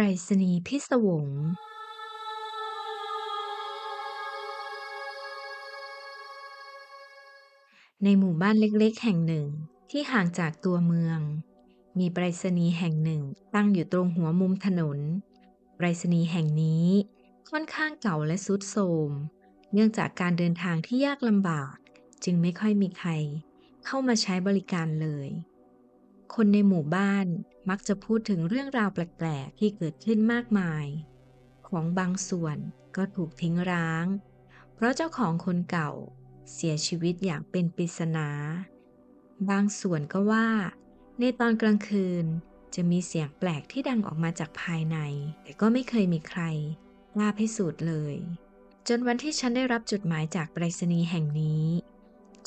ไรษณีย์พิศวงในหมู่บ้านเล็กๆ แห่งหนึ่งที่ห่างจากตัวเมือง มีไปรษณีย์แห่งหนึ่งตั้งอยู่ตรงหัวมุมถนน ไปรษณีย์แห่งนี้ค่อนข้างเก่าและทรุดโทรม เนื่องจากการเดินทางที่ยากลำบาก จึงไม่ค่อยมีใครเข้ามาใช้บริการเลย คนในหมู่บ้านมักจะพูดถึงเรื่องราวแปลก ๆ ที่เกิดขึ้นมากมาย ของบางส่วนก็ถูกทิ้งร้าง เพราะเจ้าของคนเก่าเสียชีวิตอย่างเป็นปริศนา บางส่วนก็ว่า ในตอนกลางคืนจะมีเสียงแปลกที่ดังออกมาจากภายใน แต่ก็ไม่เคยมีใครกล้าพิสูจน์เลย จนวันที่ฉันได้รับจดหมายจากไปรษณีย์แห่งนี้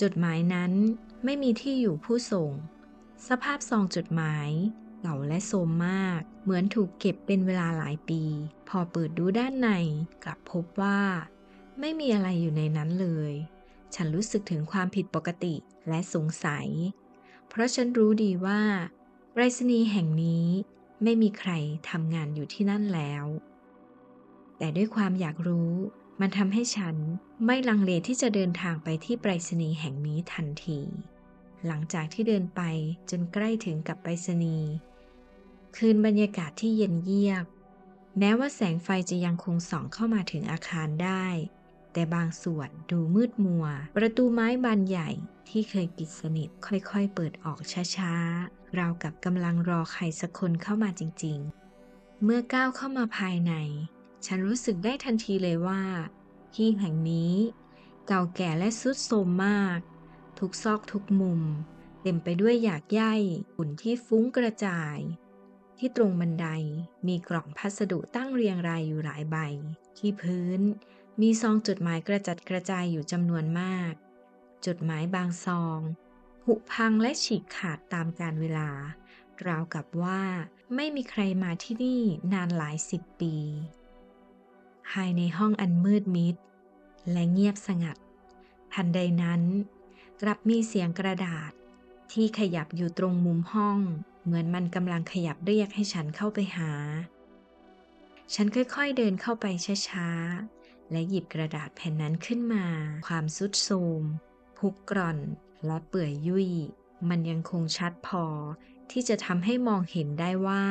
จดหมายนั้นไม่มีที่อยู่ผู้ส่ง สภาพซองจดหมายเก่าและโทรมมาก เหมือนถูกเก็บเป็นเวลาหลายปี พอเปิดดูด้านในกลับพบว่า ไม่มีอะไรอยู่ในนั้นเลย ฉันรู้สึกถึงความผิดปกติและสงสัย เพราะฉันรู้ดีว่าไปรษณีย์แห่งนี้ไม่มีใครทำงานอยู่ที่นั่นแล้ว แต่ด้วยความอยากรู้ มันทำให้ฉันไม่ลังเลที่จะเดินทางไปที่ไปรษณีย์แห่งนี้ทันที หลังจากที่เดินไปจนใกล้ถึงกับไปรษณีย์คืนบรรยากาศที่เย็นเยียบ แม้ว่าแสงไฟจะยังคงส่องเข้ามาถึงอาคารได้ แต่บางส่วนดูมืดมัว ประตูไม้บานใหญ่ที่เคยปิดสนิทค่อยๆ เปิดออกช้าๆ ราวกับกำลังรอใครสักคนเข้ามาจริงๆ เมื่อก้าวเข้ามาภายใน ฉันรู้สึกได้ทันทีเลยว่า ที่แห่งนี้ เก่าแก่และทรุดโทรมมาก ทุกซอกทุกมุม เต็มไปด้วยหยากใยฝุ่นที่ฟุ้งกระจาย ที่ตรงบันไดมีกล่องพัสดุตั้งเรียงรายอยู่หลายใบ ที่พื้น มีซองจดหมายกระจัดกระจายอยู่จำนวนมาก จดหมายบางซองผุพังและฉีกขาดตามกาลเวลาราวกับว่าไม่มีใครมาที่นี่นานหลายสิบปี ภายในห้องอันมืดมิด และเงียบสงัด ทันใดนั้น กลับมีเสียงกระดาษ ที่ขยับอยู่ตรงมุมห้อง เหมือนมันกำลังขยับเรียกให้ฉันเข้าไปหา ฉันค่อยๆเดินเข้าไปช้าๆ และหยิบกระดาษแผ่นนั้นขึ้นมา ความสุดโทมพุกกร่อน และเปื่อยยุ่ย มันยังคงชัดพอ ที่จะทำให้มองเห็นได้ว่า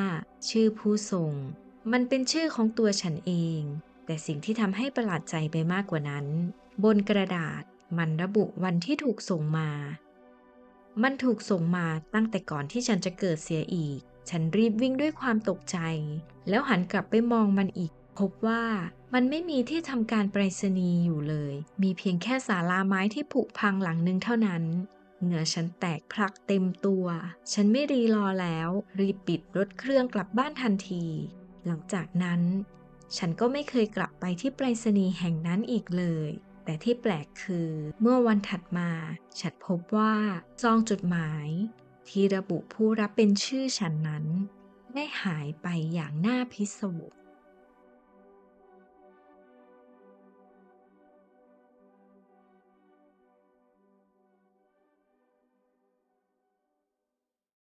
ชื่อผู้ส่ง มันเป็นชื่อของตัวฉันเอง แต่สิ่งที่ทำให้ประหลาดใจไปมากกว่านั้น บนกระดาษ มันระบุวันที่ถูกส่งมา มันถูกส่งมาตั้งแต่ก่อนที่ฉันจะเกิดเสียอีก ฉันรีบวิ่งด้วยความตกใจ แล้วหันกลับไปมองมันอีก พบว่ามันไม่มีที่ทำการไปรษณีย์อยู่เลย มีเพียงแค่ศาลาไม้ที่ผุพังหลังนึงเท่านั้น เหงื่อฉันแตกพลักเต็มตัว ฉันไม่รีรอแล้ว รีบปิดรถเครื่องกลับบ้านทันที หลังจากนั้น ฉันก็ไม่เคยกลับไปที่ไปรษณีย์แห่งนั้นอีกเลย แต่ที่แปลกคือเมื่อวันถัดมา ฉันพบว่าซองจดหมาย ที่ระบุผู้รับเป็นชื่อฉันนั้น ได้หายไปอย่างน่าพิศวง